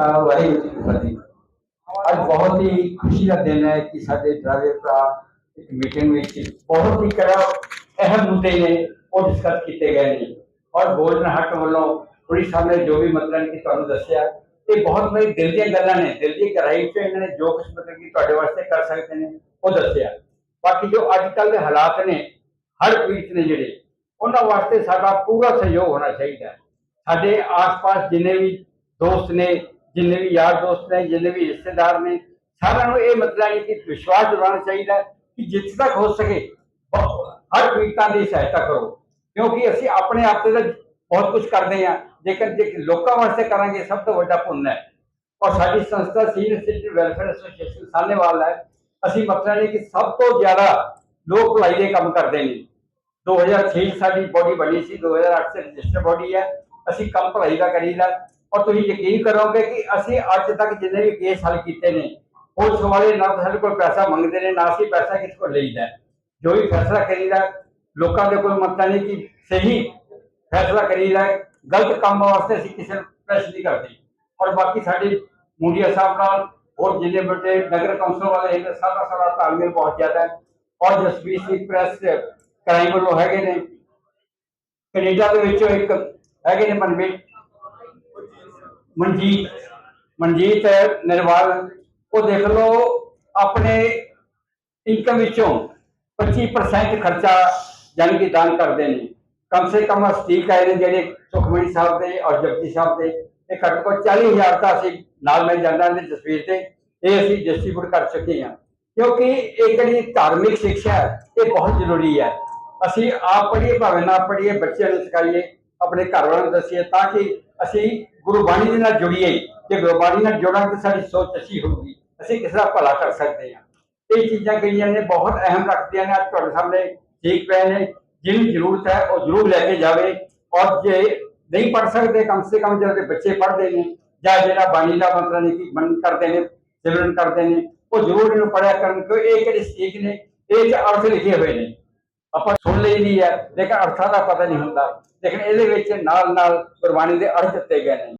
ਖਾਲਸਾ ਵਾਹਿਗੁਰੂ ਜੀ ਕੀ ਫਤਿਹ। ਅੱਜ ਬਹੁਤ ਹੀ ਖੁਸ਼ੀ ਦਾ ਦਿਨ ਹੈ ਕਿ ਸਾਡੇ ਡਰਾਈਵਰ ਭਰਾ ਇੱਕ ਮੀਟਿੰਗ ਵਿੱਚ ਬਹੁਤ ਹੀ ਕਰਾ ਅਹਿਮ ਮੁੱਦੇ ਨੇ ਉਹ ਡਿਸਕਸ ਕੀਤੇ ਗਏ ਨੇ। ਔਰ ਗੋਲਡਨ ਹੱਟ ਵੱਲੋਂ ਪੁਲਿਸ ਸਾਹਿਬ ਜੋ ਵੀ ਮਤਲਬ ਕਿ ਤੁਹਾਨੂੰ ਦੱਸਿਆ, ਇਹ ਬਹੁਤ ਮੇਰੀ ਦਿਲ ਦੀਆਂ ਗੱਲਾਂ ਨੇ। ਦਿਲ ਦੀ ਗਹਿਰਾਈ ਚ ਇਹਨਾਂ ਨੇ ਜੋ ਕੁਝ ਮਤਲਬ ਕਿ ਤੁਹਾਡੇ ਵਾਸਤੇ ਕਰ ਸਕਦੇ ਨੇ, ਉਹ ਦੱਸਿਆ। ਬਾਕੀ ਜੋ ਅੱਜ ਕੱਲ ਦੇ ਹਾਲਾਤ ਨੇ, ਹਰ ਪੀੜਤ ਨੇ ਜਿਹੜੇ, ਉਹਨਾਂ ਵਾਸਤੇ ਸਾਡਾ ਪੂਰਾ ਸਹਿਯੋਗ ਹੋਣਾ ਚਾਹੀਦਾ ਸਾਡੇ ਆਸ-ਪਾਸ ਜਿੰਨੇ ਵੀ ਦੋਸਤ ਨੇ ਜਿੰਨੇ ਵੀ ਯਾਰ ਦੋਸਤ ਨੇ, ਜਿੰਨੇ ਵੀ ਰਿਸ਼ਤੇਦਾਰ ਨੇ, ਸਾਰਿਆਂ ਨੂੰ ਇਹ ਮਤਲਬ ਹੈ ਕਿ ਵਿਸ਼ਵਾਸ ਦਿਵਾਉਣਾ ਚਾਹੀਦਾ ਕਿ ਜਿੱਥੇ ਤੱਕ ਹੋ ਸਕੇ ਹਰ ਪੀੜਤਾਂ ਦੀ ਸਹਾਇਤਾ ਕਰੋ। ਕਿਉਂਕਿ ਅਸੀਂ ਆਪਣੇ ਆਪ ਤੇ ਤਾਂ ਬਹੁਤ ਕੁਝ ਕਰਦੇ ਹਾਂ, ਜੇਕਰ ਜੇ ਲੋਕਾਂ ਵਾਸਤੇ ਕਰਾਂਗੇ, ਸਭ ਤੋਂ ਵੱਡਾ ਪੁੰਨ ਹੈ। ਔਰ ਸਾਡੀ ਸੰਸਥਾ senior citizen welfare association Sahnewal ਹੈ। ਅਸੀਂ ਮਤਲਬ ਹੈ ਕਿ ਸਭ ਤੋਂ ਜ਼ਿਆਦਾ ਲੋਕ ਭਲਾਈ ਦੇ ਕੰਮ ਕਰਦੇ ਨੇ। 2006 'ਚ ਸਾਡੀ ਬੋਡੀ ਬਣੀ ਸੀ 2008 ਚ ਰਜਿਸਟਰ ਬੋਡੀ ਹੈ। ਅਸੀਂ ਕੰਮ ਭਲਾਈ ਦਾ ਕਰੀਦਾ। ਔਰ ਤੁਸੀਂ ਯਕੀਨ ਕਰੋਗੇ ਕਿ ਅਸੀਂ ਅੱਜ ਤੱਕ ਜਿੰਨੇ ਵੀ ਕੇਸ ਹੱਲ ਕੀਤੇ ਨੇ ਪੁਲਿਸ ਵਾਲੇ ਨਾ ਤਾਂ ਸਾਡੇ ਕੋਲ ਪੈਸਾ ਮੰਗਦੇ ਨੇ ਨਾ ਅਸੀਂ ਪੈਸਾ ਕਿਸੇ ਕੋਲ ਲਈਦਾ ਹੈ। ਜੋ ਵੀ ਫੈਸਲਾ ਕਰੀਦਾ ਲੋਕਾਂ ਦੇ ਕੋਲ ਮਤਲਬ ਨਹੀਂ ਕਿ ਸਹੀ ਫੈਸਲਾ ਕਰੀਦਾ ਹੈ। ਗਲਤ ਕੰਮ ਵਾਸਤੇ ਅਸੀਂ ਕਿਸੇ ਨੂੰ ਪ੍ਰੈਸ ਨਹੀਂ ਕਰਦੇ ਔਰ ਬਾਕੀ ਸਾਡੇ ਮੁੰਡਿਆ ਸਾਹਿਬ ਨਾਲ ਹੋਰ ਜਿੰਨੇ ਵੱਡੇ ਨਗਰ ਕੌਂਸਲ ਵਾਲੇ ਇਹਨਾਂ ਸਾਰਾ ਸਾਰਾ ਤਾਲਮੇਲ ਬਹੁਤ ਜ਼ਿਆਦਾ ਹੈ ਔਰ ਜਸਵੀਰ ਸਿੰਘ ਪ੍ਰੈਸ ਕਰਾਈ ਵੱਲੋਂ ਹੈਗੇ ਨੇ ਕੈਨੇਡਾ ਦੇ ਵਿੱਚੋਂ ਇੱਕ ਹੈਗੇ ਨੇ ਮਨਵੀਰ ਮਨਜੀਤ ਮਨਜੀਤ ਨਿਰਵਾਲ ਉਹ ਦੇਖ ਲਓ ਆਪਣੇ ਇਨਕਮ ਵਿੱਚੋਂ 25% ਖਰਚਾ ਜਾਣੀ ਕਿ ਦਾਨ ਕਰਦੇ ਨੇ। ਕਮ ਸੇ ਕਮ ਸਟੀਕ ਆਏ ਨੇ ਜਿਹੜੇ ਸੁਖਮਣੀ ਸਾਹਿਬ ਦੇ ਔਰ ਜਪਜੀ ਸਾਹਿਬ ਦੇ। ਇਹ ਘੱਟ ਤੋਂ 40000 ਤਾਂ ਅਸੀਂ ਨਾਲ ਮਿਲ ਜਾਂਦਾ ਨੇ ਤਸਵੀਰ ਤੇ। ਇਹ ਅਸੀਂ ਡਿਸਟ੍ਰੀਬਿਊਟ ਕਰ ਸਕੇ ਹਾਂ। ਕਿਉਂਕਿ ਇਹ ਜਿਹੜੀ ਧਾਰਮਿਕ ਸਿੱਖਿਆ ਹੈ, ਇਹ ਬਹੁਤ ਜ਼ਰੂਰੀ ਹੈ। ਅਸੀਂ ਆਪ ਪੜ੍ਹੀਏ ਭਾਵੇਂ ਨਾ ਪੜ੍ਹੀਏ ਬੱਚਿਆਂ ਨੂੰ ਸਿਖਾਈਏ ਆਪਣੇ ਘਰ ਵਾਲਿਆਂ ਨੂੰ ਦੱਸੀਏ ਤਾਂ ਕਿ ਅਸੀਂ ਗੁਰਬਾਣੀ ਦੇ ਨਾਲ ਜੁੜੀਏ ਜੇ ਗੁਰਬਾਣੀ ਨਾਲ ਜੁੜਾਂਗੇ ਤਾਂ ਸਾਡੀ ਸੋਚ ਅੱਛੀ ਹੋਊਗੀ। ਅਸੀਂ ਕਿਸੇ ਦਾ ਭਲਾ ਕਰ ਸਕਦੇ ਹਾਂ। ਇਹ ਚੀਜ਼ਾਂ ਜਿਹੜੀਆਂ ਨੇ, ਬਹੁਤ ਅਹਿਮ ਰੱਖਦੀਆਂ ਨੇ, ਅੱਜ ਤੁਹਾਡੇ ਸਾਹਮਣੇ ਠੀਕ ਪਏ ਨੇ। ਜਿਹਨੂੰ ਜ਼ਰੂਰਤ ਹੈ, ਉਹ ਜ਼ਰੂਰ ਲੈ ਕੇ ਜਾਵੇ। ਔਰ ਜੇ ਨਹੀਂ ਪੜ ਸਕਦੇ, ਕਮ ਸੇ ਕਮ ਜਿਹੜੇ ਬੱਚੇ ਪੜ੍ਹਦੇ ਨੇ, ਜਾਂ ਜਿਹੜਾ ਬਾਣੀ ਦਾ ਮਤਲਬ ਨਹੀਂ ਕਿ ਮਨ ਕਰਦੇ ਨੇ, ਸਿਮਰਨ ਕਰਦੇ ਨੇ, ਉਹ ਜ਼ਰੂਰ ਇਹਨੂੰ ਪੜਿਆ ਕਰਨ ਕਿਉਂਕਿ ਇਹ ਜਿਹੜੇ ਸਟੀਕ ਨੇ? ਇਹ ਚ ਅਰਥ ਲਿਖੇ ਹੋਏ ਨੇ। ਆਪਾਂ ਸੁਣ ਲਈ ਲਈਦੀ ਹੈ, ਲੇਕਿਨ ਅਰਥਾਂ ਦਾ ਪਤਾ ਨਹੀਂ ਹੁੰਦਾ। ਲੇਕਿਨ ਇਹਦੇ ਵਿੱਚ ਨਾਲ ਨਾਲ ਗੁਰਬਾਣੀ ਦੇ ਅਰਥ ਦਿੱਤੇ ਗਏ ਨੇ।